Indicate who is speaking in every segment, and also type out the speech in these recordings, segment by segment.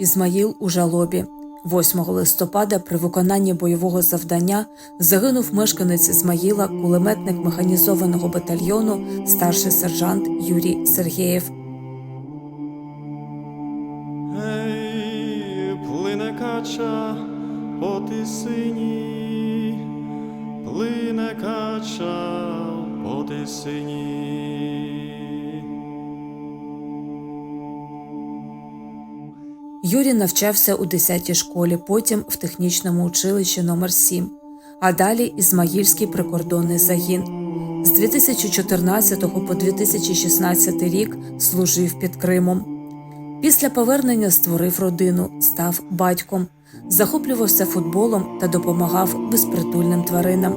Speaker 1: Ізмаїл у жалобі. 8 листопада при виконанні бойового завдання загинув мешканець Ізмаїла, кулеметник механізованого батальйону, старший сержант Юрій Сергєєв.
Speaker 2: Ей, плине кача по тисині, плине кача по тисині.
Speaker 1: Юрій навчався у 10-й школі, потім в технічному училищі номер 7 а далі Ізмаїльський прикордонний загін. З 2014 по 2016 рік служив під Кримом. Після повернення створив родину, став батьком, захоплювався футболом та допомагав безпритульним тваринам.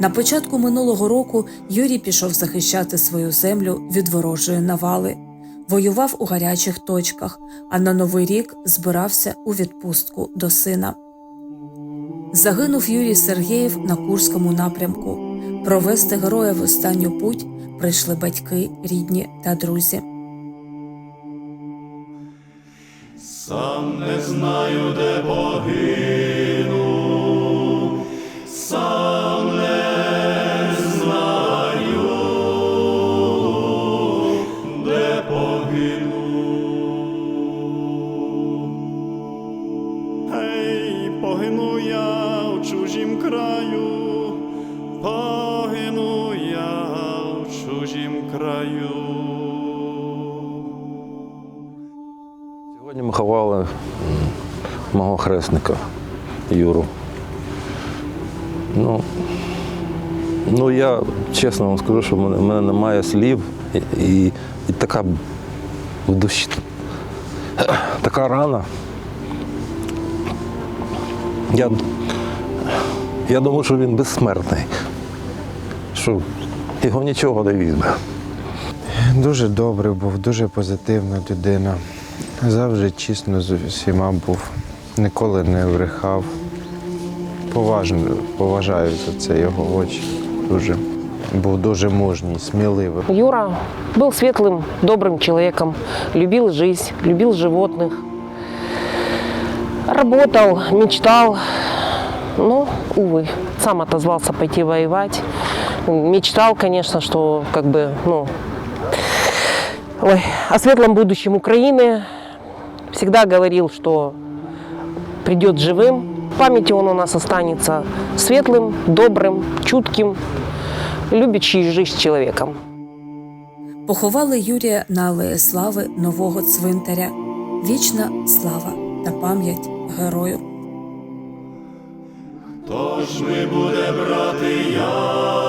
Speaker 1: На початку минулого року Юрій пішов захищати свою землю від ворожої навали, воював у гарячих точках, а на новий рік збирався у відпустку до сина. Загинув Юрій Сергєєв на Курському напрямку. Провести героя в останню путь прийшли батьки, рідні та друзі.
Speaker 2: Сам не знаю, де погину, краю.
Speaker 3: Сьогодні ми ховали мого хресника Юру. Ну, ну я чесно вам скажу, що в мене, в мене немає слів і, і, і така в душі. Така рана. Я, я думаю, що він безсмертний, що його нічого не візьме.
Speaker 4: Дуже добрий був, дуже позитивна людина. Завжди чесно з усіма був, ніколи не брехав. Поважно, поважаю за це його очі. Дуже. Був дуже мужній, сміливий.
Speaker 5: Юра был светлым, добрым человеком, любил жизнь, любил животных, работал, мечтал, но, увы, сам отозвался пойти воевать. Мечтал, конечно, что как бы, ну, ой, о светлом будущем Украины. Всегда говорил, что придет живым. В памяти он у нас останется светлым, добрым, чутким, любящий жизнь человеком.
Speaker 1: Поховали Юрія на алеї слави нового цвинтаря. Вічна слава та пам'ять герою.
Speaker 2: Хто ж ми буде брати яму?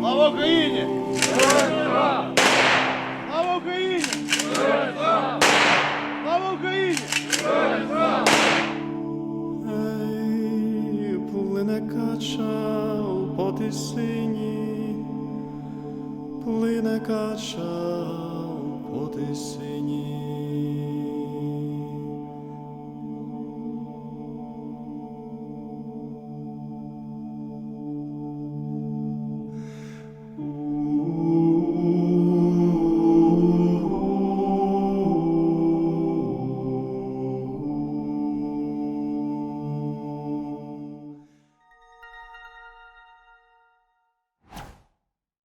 Speaker 6: Слава Україні! Слава Україні! Слава Україні!
Speaker 2: Ей, плине кача по тисині, плине кача по тисині.